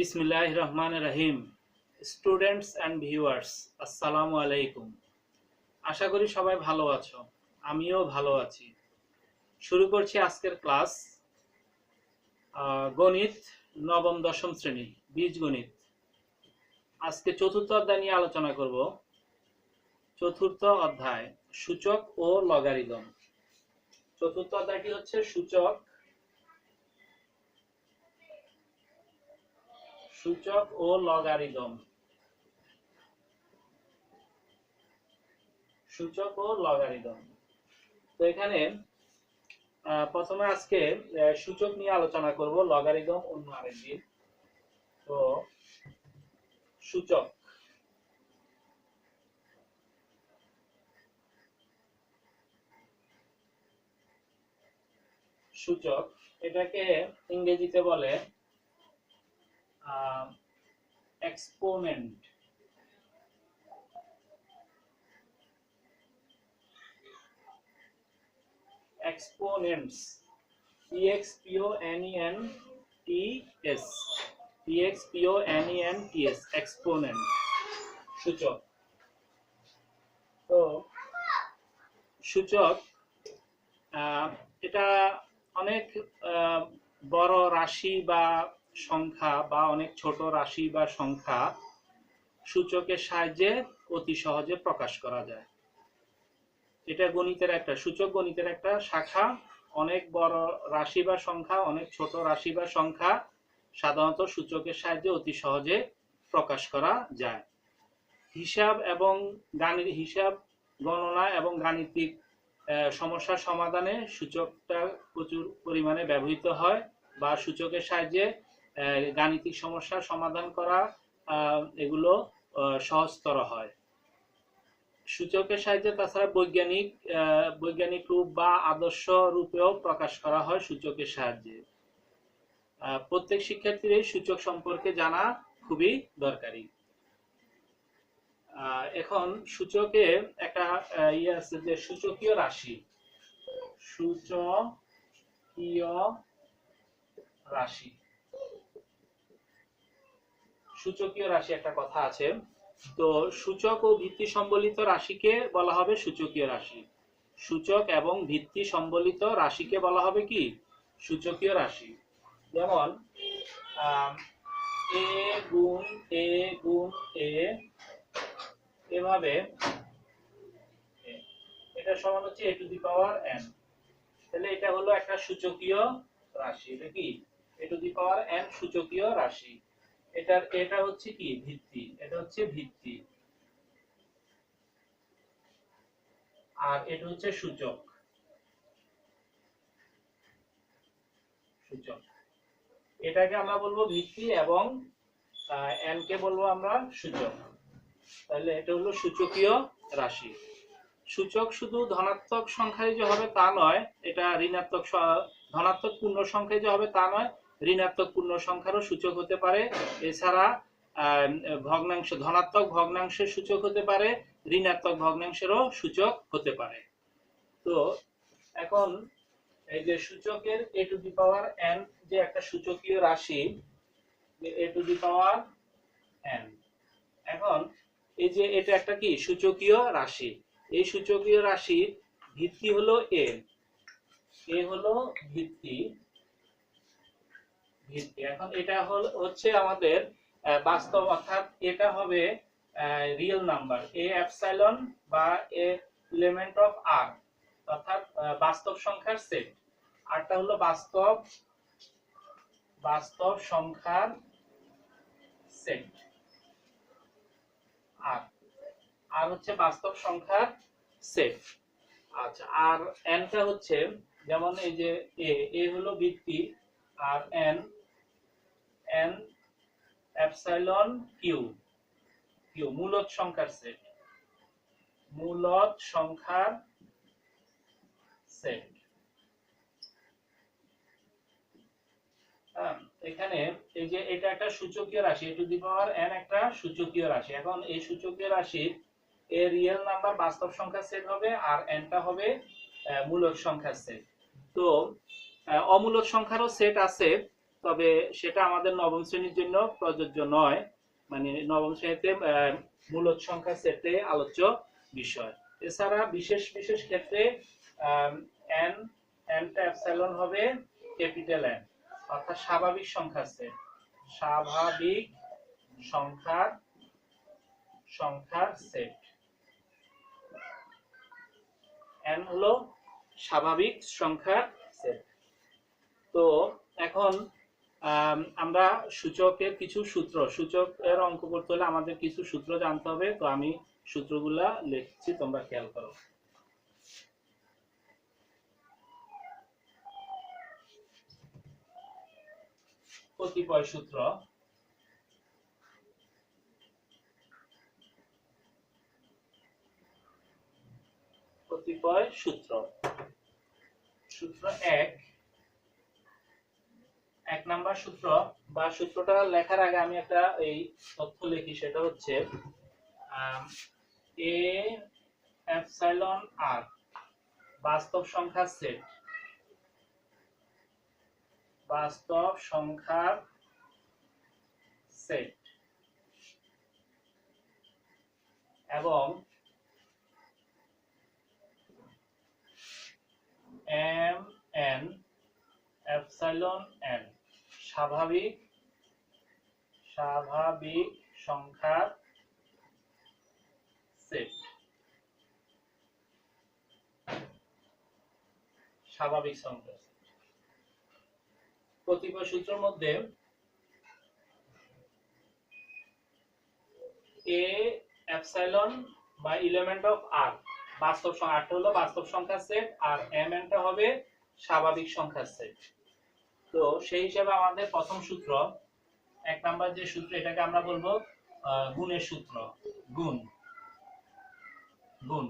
বিসমিল্লাহ রহমান রহিম স্টুডেন্টস অ্যান্ড ভিউয়ার্স আসসালামু আলাইকুম। আশা করি সবাই ভালো আছো, আমিও ভালো আছি। শুরু করছি আজকের ক্লাস গণিত নবম দশম শ্রেণি বীজগণিত আজকে চতুর্থ অধ্যায় নিয়ে আলোচনা করব। চতুর্থ অধ্যায়, সূচক ও লগারিদম। চতুর্থ অধ্যায়টি হচ্ছে সূচক সূচক ও লগারিদম। সূচক ও লগারিদম। তো এখানে প্রথমে আজকে সূচক নিয়ে আলোচনা করব, লগারিদম অন্য আরেকদিন তো, সূচক। সূচক, এটাকে ইংরেজিতে বলে exponent exponents e x p o n e n t s e x p o n e n t s exponent সূচক তো সূচক এটা অনেক বড় রাশি বা সংখ্যা বা অনেক ছোট রাশি বা সংখ্যা সূচকের সাহায্যে অতি সহজে প্রকাশ করা যায়। এটা গণিতের একটা সূচক গণিতের একটা শাখা। অনেক বড় রাশি বা সংখ্যা অনেক ছোট রাশি বা সংখ্যা সাধারণত সূচকের সাহায্যে অতি সহজে প্রকাশ করা যায়। হিসাব এবং গাণিত হিসাব গণনা এবং গাণিতিক আহ, সমস্যার সমাধানে সূচকটা প্রচুর পরিমাণে ব্যবহৃত হয় বা সূচকের সাহায্যে গাণিতিক সমস্যার সমাধান করা এগুলো সহজতর হয়। সূচকের সাহায্যে তাছাড়া বৈজ্ঞানিক বৈজ্ঞানিক রূপ বা আদর্শ রূপেও প্রকাশ করা হয় সূচকের সাহায্যে। প্রত্যেক শিক্ষার্থীর এই সূচক সম্পর্কে জানা খুবই দরকারি। এখন সূচকে একটা ইয়ে আছে যে সূচকীয় রাশি। সূচকীয় রাশি। সূচকীয় রাশি একটা কথা আছে। তো সূচক ও ভিত্তি সম্বলিত রাশিকে বলা হবে সূচকীয় রাশি। সূচক এবং ভিত্তি সম্বলিত রাশিকে বলা হবে কি? সূচকীয় রাশি। যেমন এ গুণ এ গুণ, এ, এভাবে এটা সমান হচ্ছে a to the power n. তাহলে এটা হলো একটা সূচকীয় রাশি, এটা কি? A to the power N সূচকীয় রাশি। এটার, এটা হচ্ছে কি? ভিত্তি। এটা হচ্ছে ভিত্তি। আর এটা হচ্ছে সূচক। সূচক। এটাকে আমরা বলব ভিত্তি এবং এন কে বলব আমরা সূচক। তাহলে এটা হলো সূচকীয় রাশি। সূচক শুধু ধনাত্মক সংখ্যায় যে হবে তা নয়, এটা ঋণাত্মক ধনাত্মক পূর্ণ সংখ্যায় যে হবে তা নয় ঋণাত্মক পূর্ণ সংখ্যারও সূচক হতে পারে। এছাড়া ভগ্নাংশ, ধনাত্মক ভগ্নাংশের সূচক হতে পারে, ঋণাত্মক ভগ্নাংশেরও সূচক হতে পারে। তো, এখন এই যে সূচকের এ টু দি পাওয়ার এন যে একটা সূচকীয় রাশি এ টু দি পাওয়ার এন। এখন, এই যে এটা একটা কি? সূচকীয় রাশি। এই সূচকীয় রাশির ভিত্তি হলো এ। এ হলো ভিত্তি। ভিত্তি। এখন এটা হল, হচ্ছে আমাদের বাস্তব, অর্থাৎ এটা হবে রিয়েল নাম্বার এ অ্যাপসাইলন বা এ এলিমেন্ট অফ আর অর্থাৎ বাস্তব সংখ্যার সেট আরটা হলো বাস্তব বাস্তব সংখ্যার সেট আর আর হচ্ছে বাস্তব সংখ্যার সেট আচ্ছা আর এনটা হচ্ছে, যেমন এই যে এ এ হলো ভিত্তি, আর n n epsilon q q মূলদ সংখ্যার সেট মূলদ সংখ্যার সেট হ্যাঁ, এখানে এই যে এটা একটা সূচকীয় রাশি টু দি পাওয়ার এন একটা সূচকীয় রাশি। এখন এই সূচকীয় রাশির এর রিয়েল নাম্বার বাস্তব সংখ্যার সেট হবে আর এনটা হবে মূলদ সংখ্যার সেট তো আহ, অমূলদ সংখ্যারও সেট আছে তবে সেটা আমাদের নবম শ্রেণির জন্য প্রযোজ্য নয়। মানে নবম শ্রেণীতে মূলদ সংখ্যা সেটে আলোচ্য বিষয়। এছাড়া বিশেষ বিশেষ ক্ষেত্রে এন এনটা এপসাইলন হবে ক্যাপিটাল এন অর্থাৎ স্বাভাবিক সংখ্যা সেট। স্বাভাবিক সংখ্যার সংখ্যার সেট। এন হলো স্বাভাবিক সংখ্যার সেট। তো এখন আমরা সূচকের কিছু সূত্র, সূচকের অঙ্ক করতে হলে আমাদের কিছু সূত্র জানতে হবে, তো আমি সূত্রগুলা লিখছি, তোমরা খেয়াল করো। কতিপয় সূত্র। কতিপয় সূত্র। সূত্র এক। এক নাম্বার সূত্র বা সূত্রটা লেখার আগে আমি একটা এই তথ্য লিখি, সেটা হচ্ছে এ, এপসাইলন আর, বাস্তব সংখ্যার সেট। বাস্তব সংখ্যার সেট। এবং এম, এন, এপসাইলন এন। স্বাভাবিক স্বাভাবিক সংখ্যার সেট। স্বাভাবিক সংখ্যা কতিপয় সূত্রের মধ্যে এ এপসাইলন বা ইলেমেন্ট অফ আর, বাস্তব সংখ্যা আটটা হলো বাস্তব সংখ্যার সেট, আর এম এনটা হবে স্বাভাবিক সংখ্যার সেট। তো সেই হিসাবে আমাদের প্রথম সূত্র, এক নাম্বার যে সূত্র, এটাকে আমরা বলব গুণের সূত্র, গুণ। গুণ।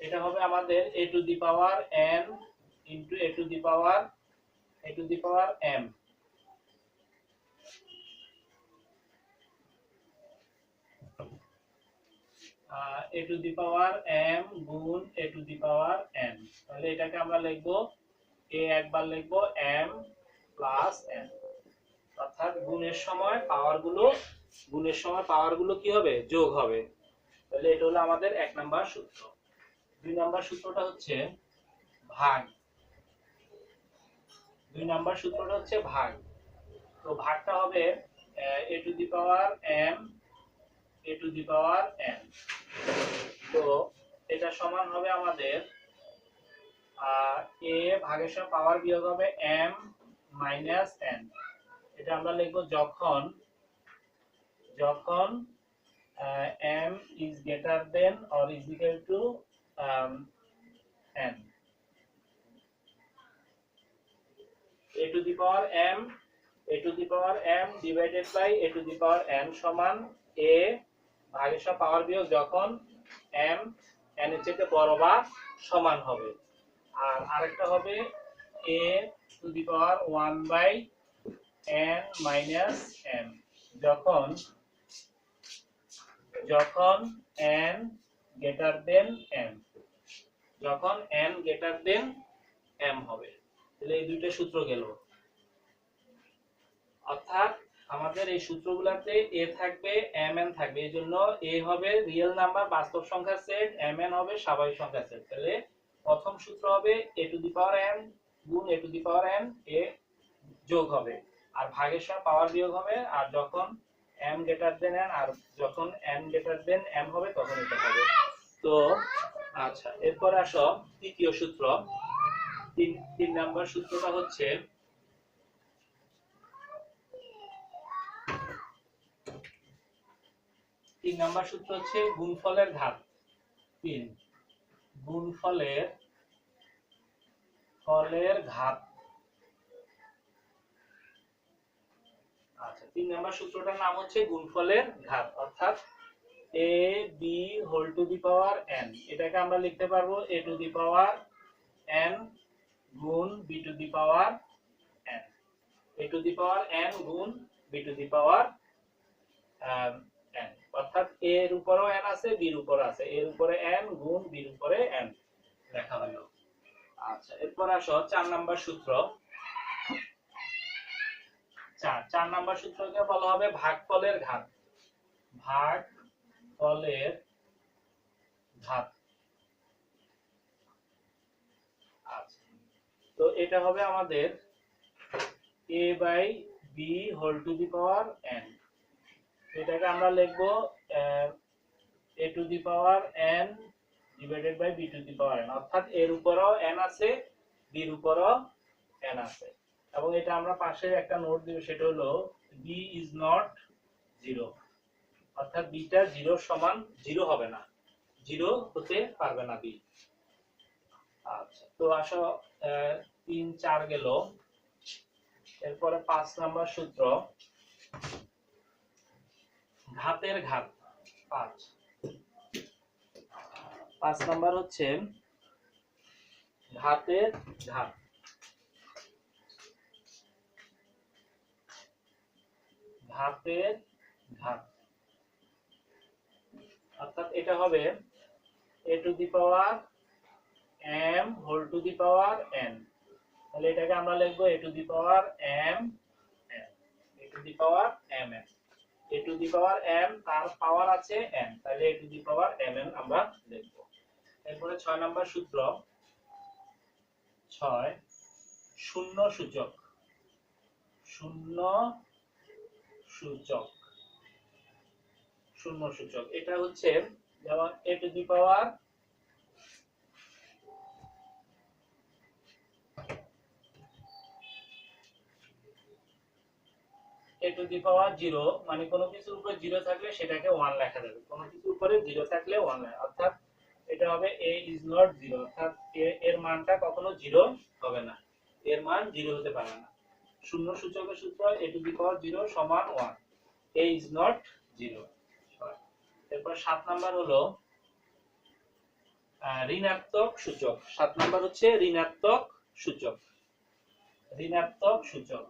এটা হবে আমাদের a to the power n into a to the power, a to the power m. A to the power m গুণ a to the power n. তাহলে এটাকে আমরা লিখব, এ একবার লিখব, এম প্লাস এন অর্থাৎ গুণের সময় পাওয়ারগুলো, গুণের সময় পাওয়ারগুলো কি হবে? যোগ হবে। তাহলে এটা হলো আমাদের এক নাম্বার সূত্র। দুই নাম্বার সূত্রটা হচ্ছে ভাগ। দুই নাম্বার সূত্রটা হচ্ছে ভাগ। তো ভাগটা হবে a to the power m a to the power n তো এটা সমান হবে আমাদের এ ভাগের সঙ্গে পাওয়ার বিয়োগ হবে এম মাইনাস এন এটা আমরা লিখব যখন যখন m is greater than or is equal to n a to the power m, a to the power m divided by a to the power n সমান a ভাগের সব পাওয়ার বিয়োগ যখন m, n এর চেয়ে বড় বা সমান হবে। আর আরেকটা হবে a to the power 1 by n minus m যখন যখন n greater than m, যখন n greater than m হবে। তাহলে এই দুইটা সূত্র গেল। অর্থাৎ আমাদের এই সূত্রগুলোতে এ থাকবে এম এন থাকবে। এই জন্য এ হবে রিয়েল নাম্বার বাস্তব সংখ্যার সেট এম এন হবে স্বাভাবিক সংখ্যার সেট তাহলে প্রথম সূত্র হবে a to the power n গুণ a to the power n এ যোগ হবে। আর ভাগের সঙ্গে পাওয়ার বিয়োগ হবে, আর যখন এম গ্রেটার দেন এন আর যখন এন গ্রেটার দেন এম হবে, তখন এটা হবে। তো আচ্ছা এরপর আসো তৃতীয় সূত্র। তিন তিন নাম্বার সূত্রটা হচ্ছে তিন নাম্বার সূত্র হচ্ছে গুণফলের ঘাত তিন। গুণফলের ফলের ঘাত। আচ্ছা তিন নাম্বার সূত্রটার নাম হচ্ছে গুণফলের ঘাত, অর্থাৎ a, b, whole to the power n. এটাকে আমরা লিখতে পারব a to the power n গুণ b to the power n. A to the power n গুণ b to the power n. অর্থাৎ এর উপরেও n আছে এর উপরে আছে। এর উপরে n গুণ এর উপরে n লেখা হলো। আচ্ছা এরপর আসো চার নাম্বার সূত্র। চার চার নাম্বার সূত্রকে বলা হবে ভাগফলের ঘাত। ভাগ ফলের ঘাত। আচ্ছা তো এটা হবে আমাদের a by b whole to the power n এটাকে আমরা লিখব a to the power n divided by b to the power n, অর্থাৎ এর উপরেও n আছে এর উপরেও n আছে। এবং এটা আমরা পাশে একটা নোট দিব, সেটা হলো b ইজ নট জিরো অর্থাৎ বিটা জিরো সমান জিরো হবে না। জিরো হতে পারবে না বি আচ্ছা তো আসো তিন, চার গেল। এরপরে পাঁচ নাম্বার সূত্র। ঘাতের ঘাত, পাঁচ। পাঁচ নাম্বার হচ্ছে ঘাতের ঘাত ঘাতের ঘাত অর্থাৎ এটা হবে a to the power m whole to the power n তাহলে এটাকে আমরা লিখব a to the power m n a to the power m n a to the power m তার পাওয়ার আছে এন তাহলে a to the power m n আমরা লিখব। এরপরে ছয় নম্বর সূত্র। ছয়, শূন্য সূচক। শূন্য সূচক। শূন্য সূচক। এটা হচ্ছে যেমন a to the power a to the power zero মানে কোনো কিছুর উপরে জিরো থাকলে সেটাকে ওয়ান লেখা যাবে। কোনো কিছুর উপরে জিরো থাকলে ওয়ান অর্থাৎ এটা হবে এ ইজ নট জিরো অর্থাৎ এর মানটা কখনো জিরো হবে না। এর মান জিরো হতে পারে না। শূন্য সূচকের সূত্র a to the power zero সমান one a is not zero এরপর সাত নাম্বার হলো ঋণাত্মক সূচক। সাত নাম্বার হচ্ছে ঋণাত্মক সূচক। ঋণাত্মক সূচক।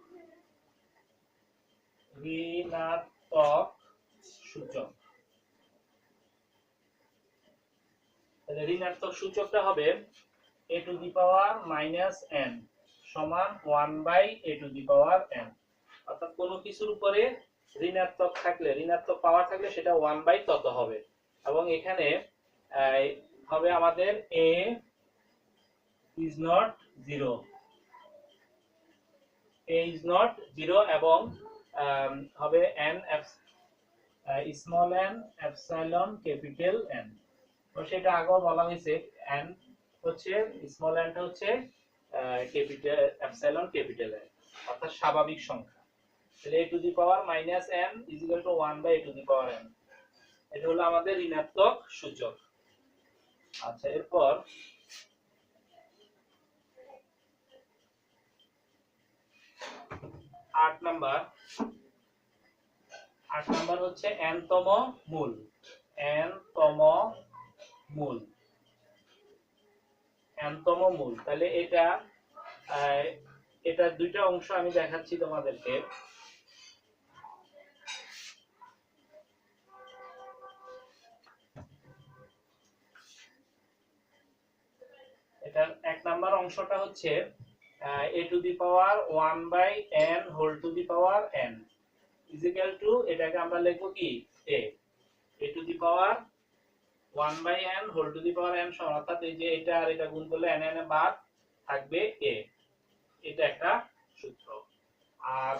ঋণাত্মক সূচক। তাহলে ঋণাত্মক সূচকটা হবে a to the power minus n সমান one by a to the power n অর্থাৎ কোনো কিছুর উপরে ঋণাত্মক থাকলে, ঋণাত্মক পাওয়ার থাকলে সেটা ওয়ান বাই তত হবে। এবং এখানে হবে আমাদের a is not zero a is not zero এবং হবে n small n epsilon capital n তো সেটা আগেও বলা হয়েছে এন হচ্ছে স্মল এনটা হচ্ছে ক্যাপিটাল এপসাইলন ক্যাপিটাল এন অর্থাৎ স্বাভাবিক সংখ্যা। তাহলে a to the power minus n is equal to one by a to the power n এটা হলো আমাদের ঋণাত্মক সূচক। আচ্ছা এরপর আট নাম্বার। আট নাম্বার হচ্ছে এনতম মূল। এনতম মূল। এনতম মূল। তাহলে এটা এটা দুইটা অংশ আমি দেখাচ্ছি তোমাদেরকে। এটার এক নাম্বার অংশটা হচ্ছে a to the power one by n whole to the power n. Is equal to এটাকে আমরা লিখব কি? A to the power one by n whole to the power n সমান, অর্থাৎ এই যে এটা আর এটা গুণ করলে এন এন এ বাদ থাকবে এ এটা একটা সূত্র। আর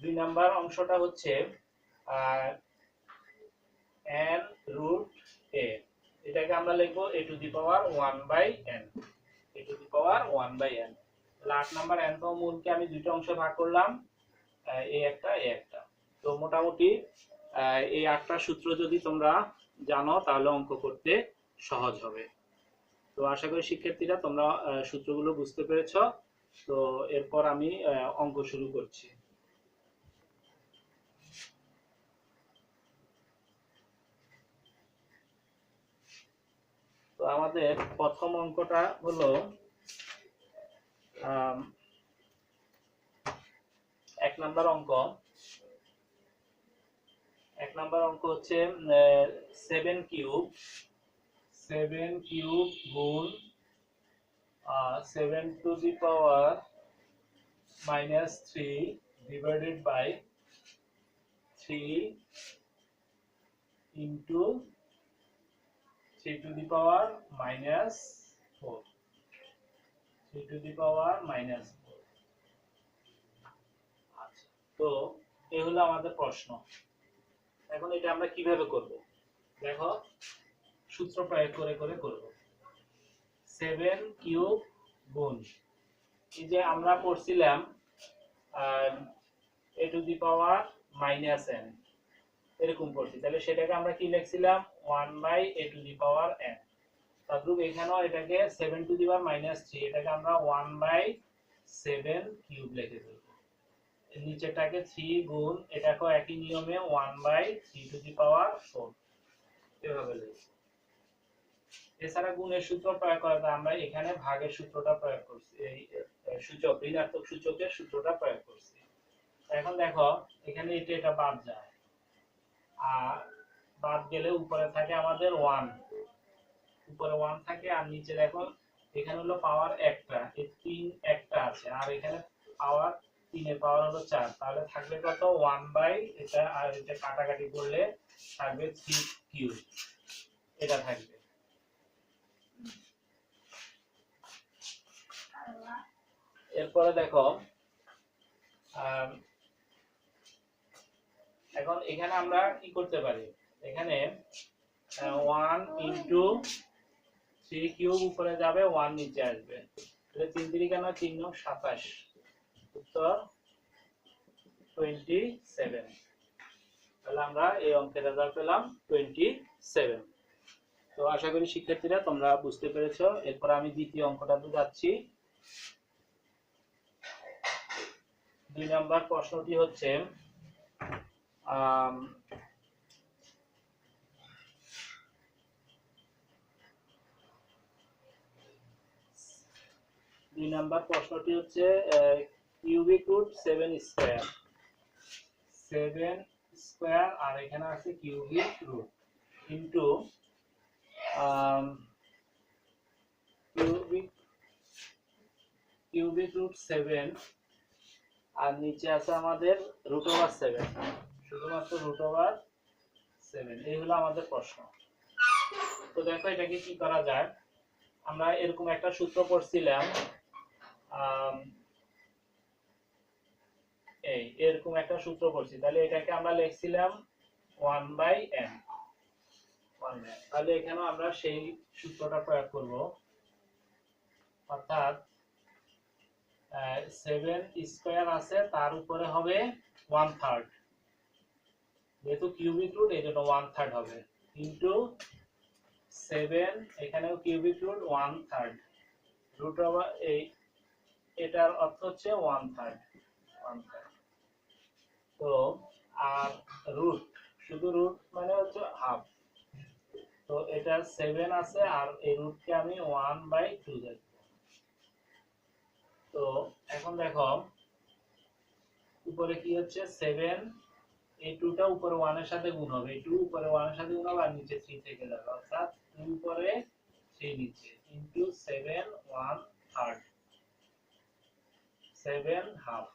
দুই নাম্বার অংশটা হচ্ছে এন রুট এ এটাকে আমরা লিখব a to the power one by n a to the power one by n আট নাম্বার এন তম মূলকে আমি দুইটা অংশে ভাগ করলাম এই একটা এই একটা। তো মোটামুটি এই আটটা সূত্র যদি তোমরা জানো, তাহলে অঙ্ক করতে সহজ হবে। তো আশা করি শিক্ষার্থীরা তোমরা সূত্রগুলো বুঝতে পেরেছ। তো এরপর আমি অঙ্ক শুরু করছি। তো আমাদের প্রথম অঙ্কটা হলো এক নাম্বার অঙ্ক। এক নাম্বার অঙ্ক হচ্ছে সেভেন কিউব সেভেন কিউব গুণ seven to the power minus three divided by three into three to the power minus four three to the power minus four আচ্ছা তো এই হলো আমাদের প্রশ্ন। এখন এটা আমরা কীভাবে করব? দেখো, সূত্র প্রয়োগ করে করে করব। সেভেন কিউব গুণ। এই যে আমরা পড়ছিলাম a to the power minus n এরকম পড়ছি। তাহলে সেটাকে আমরা কি লিখছিলাম? One by a to the power n তদ্রুপ এখানেও এটাকে seven to the power minus three এটাকে আমরা ওয়ান বাই সেভেন কিউব লিখে দেবো নিচেটাকে থ্রি গুণ, এটাকেও একই নিয়মে one by three to the power four এভাবে এছাড়া গুণের সূত্র প্রয়োগ করাতে আমরা এখানে ভাগের সূত্রটা প্রয়োগ করছি। এই সূচক, ঋণাত্মক সূচকের সূত্রটা প্রয়োগ করছি। এখন দেখো, এখানে এটা এটা বাদ যায়। আর বাদ গেলে উপরে থাকে আমাদের ওয়ান উপরে ওয়ান থাকে, আর নিচে দেখো, এখানে হলো পাওয়ার একটা। এই তিন একটা আছে। আর এখানে পাওয়ার তিনের পাওয়ার হলো চার। তাহলে থাকবে কত? ওয়ান বাই এটা, আর এটা কাটাকাটি করলে থাকবে থ্রি কিউ এটা থাকবে। এরপরে দেখো এখন এখানে আমরা কি করতে পারি? এখানে ওয়ান ইন্টু থ্রি কিউব উপরে যাবে ওয়ান নিচে আসবে। তিন তিরি কেন তিন নং সাতাশ। উত্তর টোয়েন্টি সেভেন তাহলে আমরা এই অঙ্কের রেজাল্ট পেলাম টোয়েন্টি সেভেন তো আশা করি শিক্ষার্থীরা তোমরা বুঝতে পেরেছ। এরপর আমি দ্বিতীয় অঙ্কটাতে যাচ্ছি। দুই নাম্বার প্রশ্নটি হচ্ছে দুই নাম্বার প্রশ্নটি হচ্ছে cubic root seven square. Seven square, আর এখানে আছে cubic root into cubic cubic root seven, আর নিচে আছে আমাদের রুট ওভার সেভেন। শুধুমাত্র রুট ওভার সেভেন। এই হলো আমাদের প্রশ্ন। তো দেখো এটাকে কি করা যায়? আমরা এরকম একটা সূত্র পড়ছিলাম এই, এরকম একটা সূত্র পড়ছি। তাহলে এটাকে আমরা লিখছিলাম ওয়ান বাই এন তাহলে এখানে আমরা সেই সূত্রটা প্রয়োগ করব। অর্থাৎ সেভেন স্কোয়ার আছে, তার উপরে হবে ওয়ান থার্ড যেহেতু কিউবিক রুট এই জন্য ওয়ান থার্ড হবে। ইন্টু সেভেন এখানেও cubic root one third root এই, এটার অর্থ হচ্ছে ওয়ান থার্ড ওয়ান থার্ড তো, আর রুট শুধু রুট মানে হচ্ছে হাফ তো এটা সেভেন আছে, আর এই রুটকে আমি ওয়ান বাই টু দেখব তো, এখন দেখো, উপরে কি হচ্ছে? সেভেন এই টুটা উপরে ওয়ানের সাথে গুণ হবে। এই টু উপরে ওয়ানের সাথে গুণ হবে, আর নিচে থ্রি থেকে যাবে। অর্থাৎ টু উপরে থ্রি নিচে। Into seven one third seven half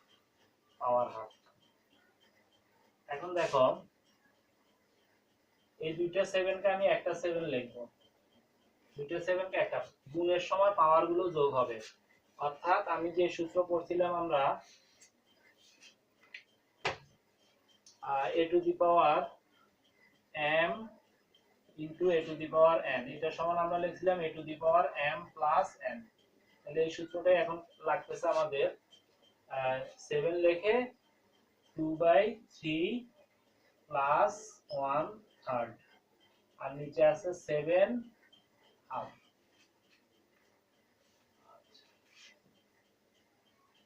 power half এখন দেখো, এই দুইটা সেভেনকে আমি একটা সেভেন লিখব। দুইটা সেভেনকে একটা, গুণের সময় পাওয়ারগুলো যোগ হবে। অর্থাৎ আমি যে সূত্র পড়ছিলাম আমরা a to the power m into a to the power n এটা সমান আমরা লিখছিলাম a to the power m plus n তাহলে এই সূত্রটাই এখন লাগতেছে আমাদের সেভেন লেখে two by three plus one third আর নিচে আছে সেভেন হাফ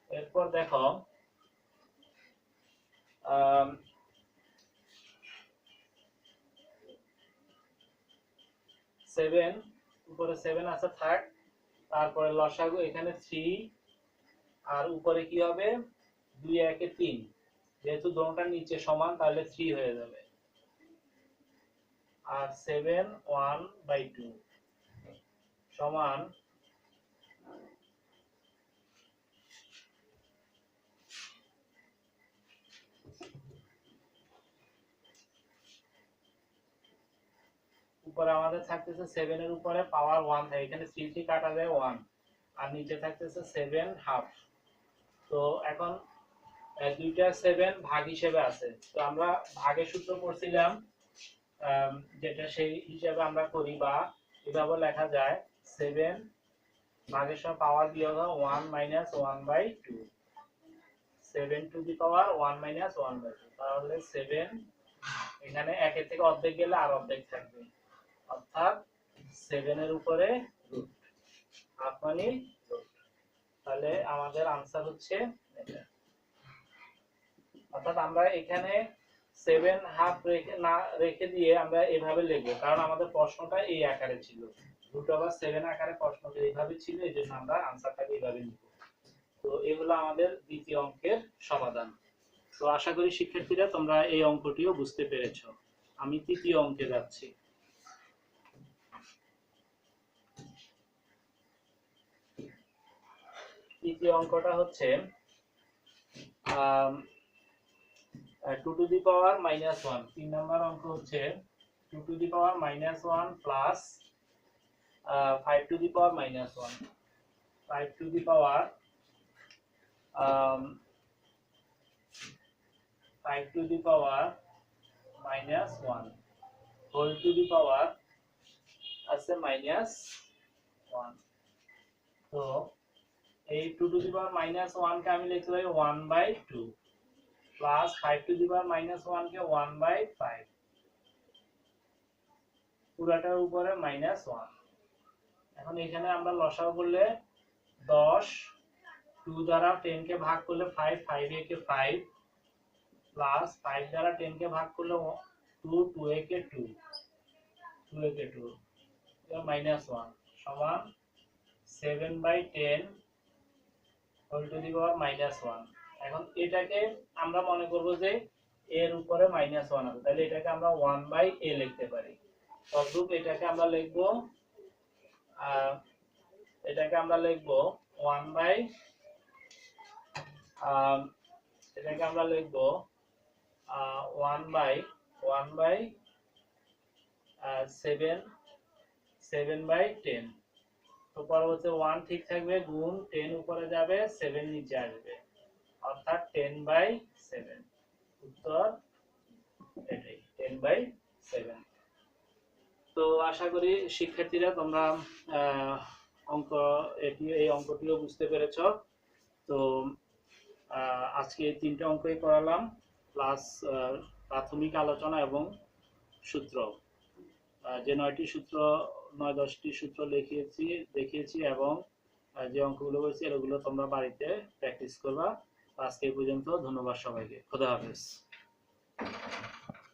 এরপর দেখো সেভেন উপরে সেভেন আছে থার্ড তারপরে লসাগু এখানে থ্রি আর উপরে কি হবে? দুই, একে তিন। যেহেতু দোনোটা নিচে সমান, তাহলে থ্রি হয়ে যাবে। আর সেভেন ওয়ান বাই টু সমান উপরে আমাদের থাকতেছে সেভেন এর উপরে পাওয়ার ওয়ান থাকে। এখানে থ্রি থ্রি কাটা যায় ওয়ান আর নিচে থাকতেছে সেভেন হাফ তো এখন দুইটা সেভেন ভাগ হিসেবে আছে। তো আমরা ভাগের সূত্র পড়ছিলাম যেটা সেই হিসেবে আমরা করি বা এভাবে লেখা যায় সেভেন ভাগের সময় পাওয়ার বিয়োগ one minus one by two seven to the power one minus one by two তাহলে সেভেন এখানে একের থেকে অর্ধেক গেলে আর অর্ধেক থাকবে। অর্থাৎ সেভেন এর উপরে রুট হাফ তাহলে আমাদের আনসার হচ্ছে এটা। অর্থাৎ আমরা এখানে সেভেন হাফ রেখে না, রেখে দিয়ে আমরা এভাবে লিখব, কারণ আমাদের প্রশ্নটা এই আকারে ছিল। রুট ওভার সেভেন আকারে প্রশ্নটা এইভাবে ছিল, এই জন্য আমরা আনসারটাকে এইভাবে নিব তো এগুলো আমাদের দ্বিতীয় অঙ্কের সমাধান। তো আশা করি শিক্ষার্থীরা তোমরা এই অঙ্কটিও বুঝতে পেরেছ। আমি তৃতীয় অঙ্কে যাচ্ছি। তৃতীয় অঙ্কটা হচ্ছে two to the power minus one তিন নম্বর অঙ্ক হচ্ছে two to the power minus one plus five to the power minus one five to the power five to the power minus one whole to the power আছে minus one তো এই two to the power minus ওয়ানকে আমি লিখতে পারি one by two plus five to the power minus ওয়ানকে one by five পুরাটার উপরে মাইনাস ওয়ান এখন এখানে আমরা লসাও করলে দশ টু দ্বারা টেন কে ভাগ করলে ফাইভ ফাইভ এ কে ফাইভ প্লাস ফাইভ দ্বারা টেন কে ভাগ করলে টু টু এ কে টু টু এ কে টু মাইনাস ওয়ান সমান seven by ten whole to the power minus one এখন এটাকে আমরা মনে করব যে এর উপরে মাইনাস ওয়ান আছে তাহলে এটাকে আমরা ওয়ান বাই এ লিখতে পারি। তদ্রূপ এটাকে আমরা লিখব এটাকে আমরা লিখব ওয়ান বাই এটাকে আমরা লিখব one by one by seven seven by ten তো পরবর্তী ওয়ান ঠিক থাকবে, গুণ টেন উপরে যাবে সেভেন নিচে আসবে। অর্থাৎ টেন বাই সেভেন উত্তর এটাই টেন বাই সেভেন তো আশা করি শিক্ষার্থীরা তোমরা অঙ্ক এটি, এই অঙ্কটিও বুঝতে পেরেছ। তো আজকে তিনটে অঙ্কই করালাম প্লাস প্রাথমিক আলোচনা এবং সূত্র। যে নয়টি সূত্র, নয় দশটি সূত্র লিখিয়েছি দেখিয়েছি এবং যে অঙ্কগুলো করেছি, এগুলো তোমরা বাড়িতে প্র্যাকটিস করবা। আজকে পর্যন্ত ধন্যবাদ সবাইকে। খোদা হাফেজ।